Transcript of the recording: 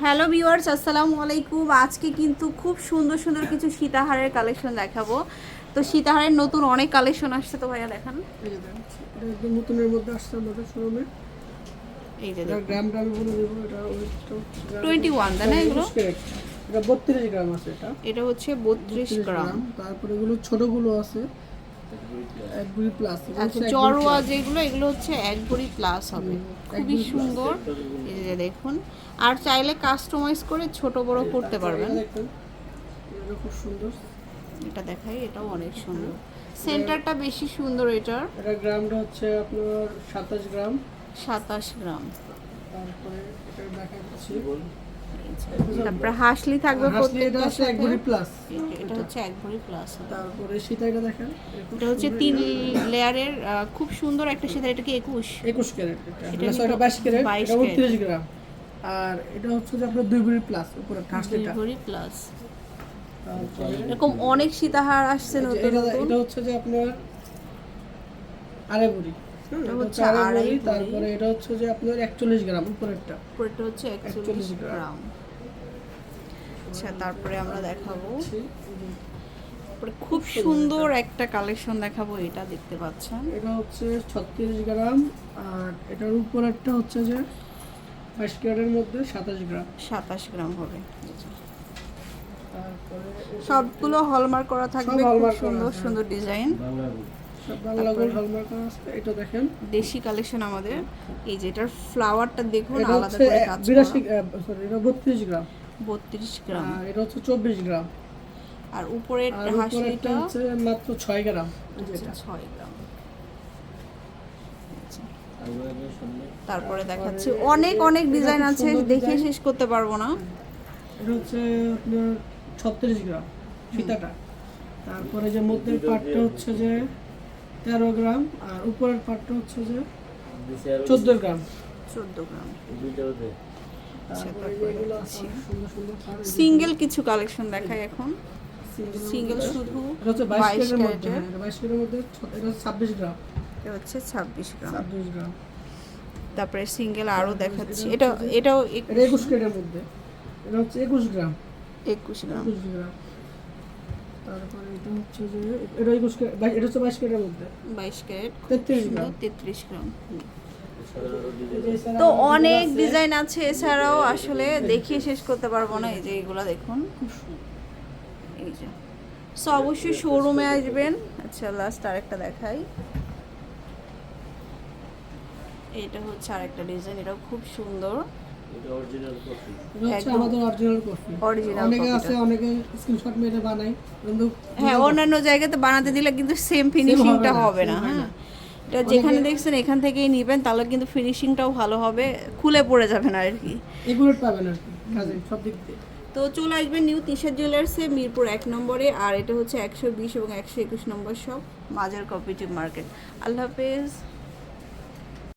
Hello viewers আসসালামু আলাইকুম। আজকে কিন্তু খুব সুন্দর সুন্দর কিছু সীতাহারের কালেকশন দেখাবো। তো সীতাহারের নতুন অনেক কালেকশন আসছে তো ভাইয়া দেখান। নতুনের মধ্যে আসছে আমাদের শোরুমে এই যে এটা গ্রাম গ্রামে বলে দেবো এটা টোয়েন্টি ওয়ান তাই না এগুলো? এটা বত্রিশ গ্রাম আছে এটা। এটা হচ্ছে বত্রিশ 32 গ্রাম তারপরে এগুলো ছোটগুলো আছে। এক বুড়ি প্লাস আচ্ছা চড়োয়া যেগুলো এগুলো হচ্ছে এক ভরি প্লাস হবে। খুবই সুন্দর। এই যে দেখুন। আর চাইলে কাস্টমাইজ করে ছোট বড় করতে পারবেন। খুব সুন্দর। এটা দেখাই এটাও অনেক সুন্দর। সেন্টারটা বেশি সুন্দর এটার। এটা গ্রামটা হচ্ছে আপনার সাতাশ গ্রাম। সাতাশ গ্রাম। তারপরে এটা দেখা যাচ্ছে তারপরে হাসলি থাকবে হচ্ছে এক বুড়ি প্লাস এটা হচ্ছে এক ভরি প্লাস তারপরে সীতাইটা দেখেন এটা হচ্ছে তিন লেয়ারের খুব সুন্দর একটা সেটা এটা কি একুশ? একুশ ক্যারেট এটা। এটা এটা কিন্তু বাইশ ক্যারেট 22 এটা উনত্রিশ গ্রাম। আর এটা হচ্ছে যে আপনার দুই বুড়ি প্লাস উপরে দুই হাসলিটা। ভরি প্লাস এরকম অনেক সীতাহার আসছে নতুন এটা হচ্ছে যে আপনার আড়াই এটা হচ্ছে আড়াই। তারপরে এটা হচ্ছে যে আপনার একচল্লিশ গ্রাম উপরেরটা। উপরেরটা হচ্ছে একচল্লিশ গ্রাম। আচ্ছা তারপরে আমরা দেখাবো। খুব সুন্দর একটা কালেকশন দেখাবো এটা দেখতে পাচ্ছেন। এটা হচ্ছে ছত্রিশ গ্রাম আর এটার উপরেরটা হচ্ছে যে বাইশ ক্যারেটের মধ্যে সাতাশ গ্রাম। সাতাশ গ্রাম হবে। তারপরে সবগুলো হলমার্ক করা থাকবে সুন্দর সুন্দর ডিজাইন। এটা দেখেন। দেশি কালেকশন আমাদের। এই যে এটার ফ্লাওয়ারটা দেখুন আলাদা করে কাজ করা। সরি এটা বত্রিশ গ্রাম। বত্রিশ গ্রাম। আর এটা হচ্ছে চব্বিশ গ্রাম। আর উপরেরটা হাসিটা হচ্ছে মাত্র ছয় গ্রাম। এই যে এটা। ছয় গ্রাম। আচ্ছা। তারপরে দেখাচ্ছি অনেক অনেক ডিজাইন আছে দেখে শেষ করতে পারব না। এটা হচ্ছে আপনার ছত্রিশ গ্রাম ফিতাটা তারপরে যে মধ্যের পার্টটা হচ্ছে যে তেরো গ্রাম আর উপরের পার্টটা হচ্ছে যে চোদ্দ গ্রাম। চোদ্দ গ্রাম। আচ্ছা, সুন্দর সিঙ্গেল কিছু কালেকশন দেখাই এখন। সিঙ্গেল শুধু বাইশ ক্যারেটের মধ্যে হ্যাঁ, বাইশ ক্যারেটের মধ্যে এটা হচ্ছে ছাব্বিশ গ্রাম। এটা হচ্ছে ছাব্বিশ গ্রাম। ছাব্বিশ গ্রাম। তারপরে সিঙ্গেল আরও দেখাচ্ছি। এটা এটাও এটা একুশ ক্যারেটের মধ্যে। এটা হচ্ছে একুশ গ্রাম। একুশ গ্রাম। একুশ গ্রাম। তারপরে এটা হচ্ছে যে এটা একুশ ক্যারেট এটা হচ্ছে বাইশ ক্যারেটের মধ্যে। বাইশ ক্যারেট তেত্রিশ গ্রাম। তেত্রিশ তো অনেক ডিজাইন আছে। এছাড়াও আসলে দেখিয়ে শেষ করতে পারব না। এই যে এগুলো দেখুন এই যে। সো অবশ্যই শোরুমে আসবেন। আচ্ছা লাস্ট আরেকটা দেখাই। এটা হচ্ছে আরেকটা ডিজাইন এটাও খুব সুন্দর। এটা হচ্ছে একদম। আমাদের অরিজিনাল কপি Original অনেকে copy আছে টা। অনেকে স্ক্রিনশট মেরে বানায় কিন্তু হ্যাঁ অন্যান্য জায়গাতে বানাতে দিলে কিন্তু সেম ফিনিশিংটা হবে না, হয় হ্যাঁ। এটা যেখানে দেখছেন এখান থেকেই নেবেন তাহলে কিন্তু ফিনিশিংটাও ভালো হবে খুলে পড়ে যাবে না আর কি। এগুলো পাবেন আর কি সব দিক দিয়ে। তো চলে আসবেন নিউ তিশা জুয়েলার্সে মিরপুর এক নম্বরে আর এটা হচ্ছে একশো বিশ এবং একশো একুশ নম্বর সব মাজার কপিটিভ মার্কেট আল্লাহ হাফেজ।